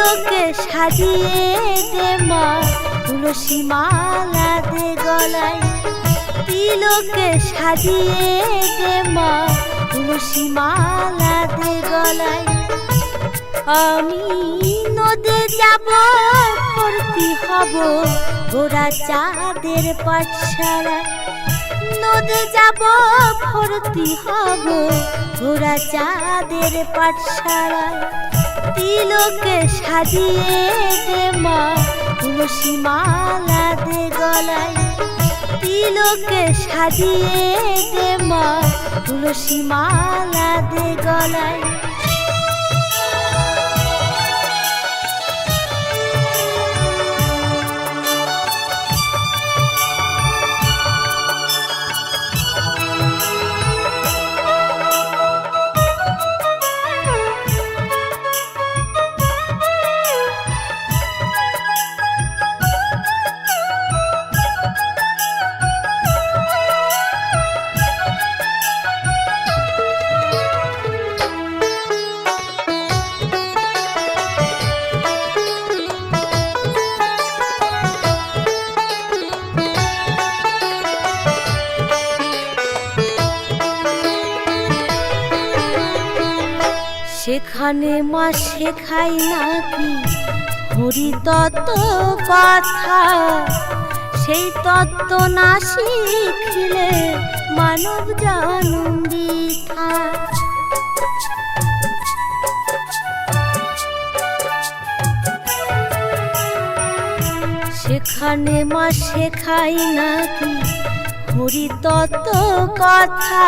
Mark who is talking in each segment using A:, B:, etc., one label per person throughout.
A: তিলকে সাজিয়ে দে মা, তুলসী মালা দে গলায়। তিলকে সাজিয়ে দে মা, তুলসী মালা দে গলায়। আমি নদে যাব, ভর্তি হব গোড়া চাঁদের পাঠশালায়। নদে যাব, ভর্তি হব গোড়া চাঁদের পাঠশালায়। তিলকে সাজিয়ে দে মা, তুলসী মালা দে গলায়। তিলকে সাজিয়ে দে মা, তুলসী মালা দে গলায়। সেখানে মা শেখাই নাকি? হরিতত্ত্ব কথা, সেই তত্ত্ব না শিখলে মানব জানুম বৃথা। সেখানে মা শেখাই নাকি? হরিতত্ত্ব কথা,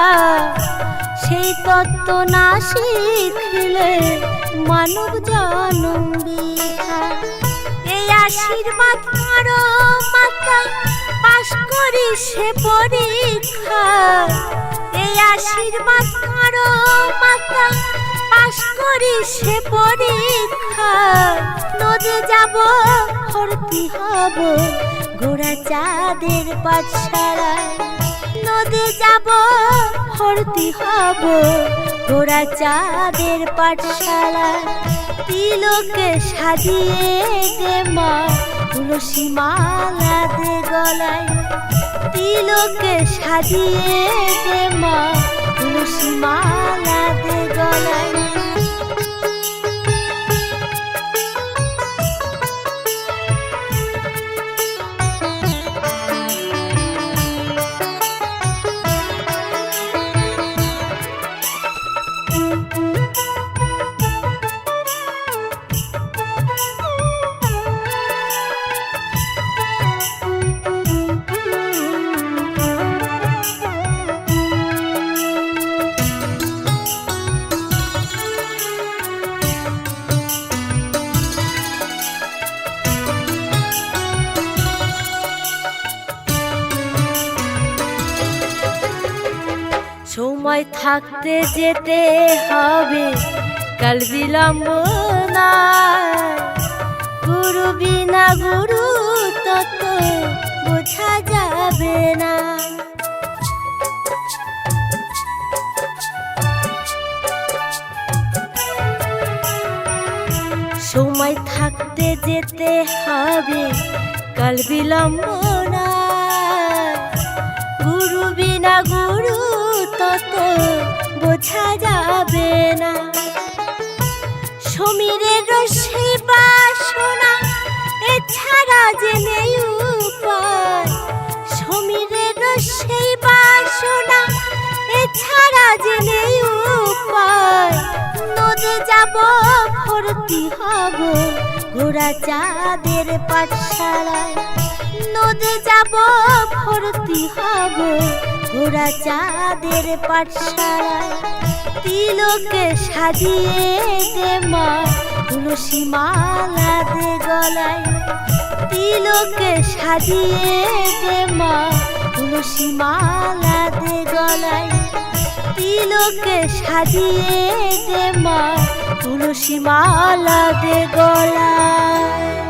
A: সেই তত্ত্ব না শিখলে মানব জনম এই আশীর্বাদ করো মাতা, পাশ করি সে পরীক্ষা। এই আশীর্বাদ করো মাতা, পাশ করি সে পরীক্ষা। নদে যাব ভর্তি হব গোড়া চাঁদের পাঠশালায়। নদে যাব, ভর্তি হব গোড়া চাঁদের পাঠশালা তিলকে সাজিয়ে দে মা তুলসী মালা দে গলায়। তিলকে সাজিয়ে দে মা তুলসী মালা দে গলায়। থাকতে যেতে হবে। কাল বিলম্ব না গুরু বিনা গুরু তত বোঝা যাবে না। সময় থাকতে যেতে হবে। কাল বিলম্ব না গুরু বিনা গুরু তত বোঝা যাবে না। সমীরের সেই বাসনা এছাড়া যে নেই উপায়। সমীরের সেই বাসনা এছাড়া যে নেই উপায়। নদে যাব, ভর্তি হব ঘোড়া চাঁদের পাঠশালায়। নদে যাব, ভর্তি হব ঘোড়া চাঁদের পাঠশালায় তিলকে সাজিয়ে দে মা, তুলসী মালা দে গলায়। তিলকে সাজিয়ে দে মা, তুলসী মালা দে গলায়। তিলকে সাজিয়ে দে মা, তুলসী মালা দে গলায়।